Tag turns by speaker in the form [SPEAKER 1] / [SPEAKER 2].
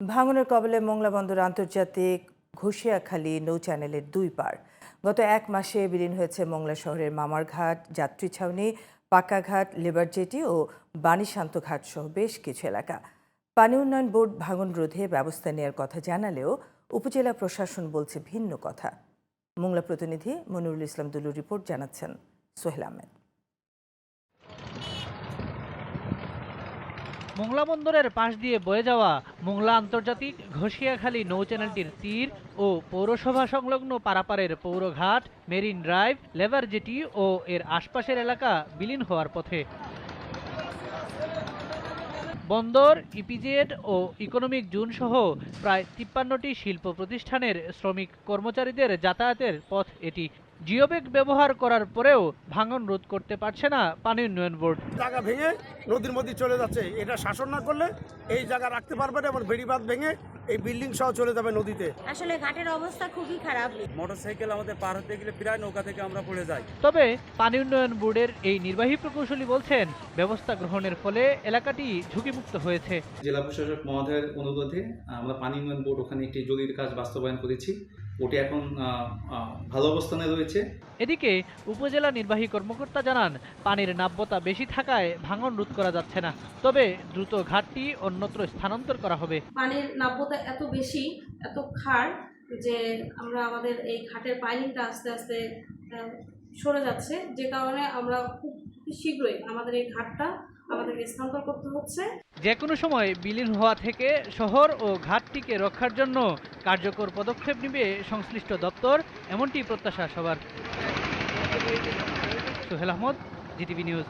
[SPEAKER 1] ভাঙনের কবলে মোংলা বন্দর আন্তর্জাতিক ঘুষিয়াখালী নৌ চ্যানেলের দুই পার। গত এক মাসে বিলীন হয়েছে মোংলা শহরের মামারঘাট যাত্রী ছাউনি পাকাঘাট লেবার জেটি ও বাণীশান্ত ঘাট সহ বেশ কিছু এলাকা। পানি উন্নয়ন বোর্ড ভাঙন রোধে ব্যবস্থা নেওয়ার কথা জানালেও উপজেলা প্রশাসন বলছে ভিন্ন কথা। মোংলা প্রতিনিধি মনিরুল ইসলাম দুলুর রিপোর্ট জানাচ্ছেন সোহেল আহমেদ।
[SPEAKER 2] মোংলা বন্দরের পাশ দিয়ে বয়ে যাওয়া মোংলা আন্তর্জাতিক ঘষিয়াখালী নৌ চ্যানেলটির তীর ও পৌরসভা সংলগ্ন পারাপারের পৌরঘাট, মেরিন ড্রাইভ লেবার জেটি ও এর আশপাশের এলাকা বিলীন হওয়ার পথে। বন্দর, ইপিজেড ও ইকোনমিক জোন সহ প্রায় তিপ্পান্নটি শিল্প প্রতিষ্ঠানের শ্রমিক কর্মচারীদের যাতায়াতের পথ এটি জিওবেগ ব্যবহার করার পরেও ভাঙন রোধ করতে পারছে না পানি উন্নয়ন বোর্ড।
[SPEAKER 3] জায়গা ভেঙে নদীর মধ্যে চলে যাচ্ছে। এটা শাসন না করলে এই জায়গা রাখতে পারবে না এবং বেড়িবাঁধ ভেঙে এই বিল্ডিং সহ চলে যাবে নদীতে।
[SPEAKER 4] আসলে ঘাটের অবস্থা খুবই খারাপ।
[SPEAKER 5] মোটরসাইকেল আমাদের পার হতে গেলে প্রায় নৌকা থেকে আমরা পড়ে যাই।
[SPEAKER 2] তবে পানি উন্নয়ন বোর্ডের এই নির্বাহী প্রকৌশলী বলছেন ব্যবস্থা গ্রহণের ফলে এলাকাটি ঝুঁকিমুক্ত হয়েছে।
[SPEAKER 6] জেলা প্রশাসক মহোদয়ের অনুরোধে আমরা পানি উন্নয়ন বোর্ড ওখানে একটি জরুরি কাজ বাস্তবায়ন করেছি। ওটি এখন ভালো অবস্থানে রয়েছে।
[SPEAKER 2] এদিকে উপজেলা নির্বাহী কর্মকর্তা জানান পানির নাব্যতা বেশি থাকায় ভাঙন রোধ করা যাচ্ছে না। তবে দ্রুত ঘাটটি অন্যত্র স্থানান্তর করা হবে।
[SPEAKER 7] পানির নাব্যতা এত বেশি, এত খার যে আমরা আমাদের এই খাটের পাইলিংটা আস্তে আস্তে সরে যাচ্ছে। যে কারণে আমরা খুব শীঘ্রই আমাদের এই ঘাটটা আমাদেরকে স্থানান্তর করতে হচ্ছে।
[SPEAKER 2] যে কোনো সময় বিলীন হওয়া থেকে শহর ও ঘাটটিকে রক্ষার জন্য কার্যকর পদক্ষেপ নেবে সংশ্লিষ্ট দপ্তর, এমনটি প্রত্যাশা সবার। Sohel Ahmed, GTV news.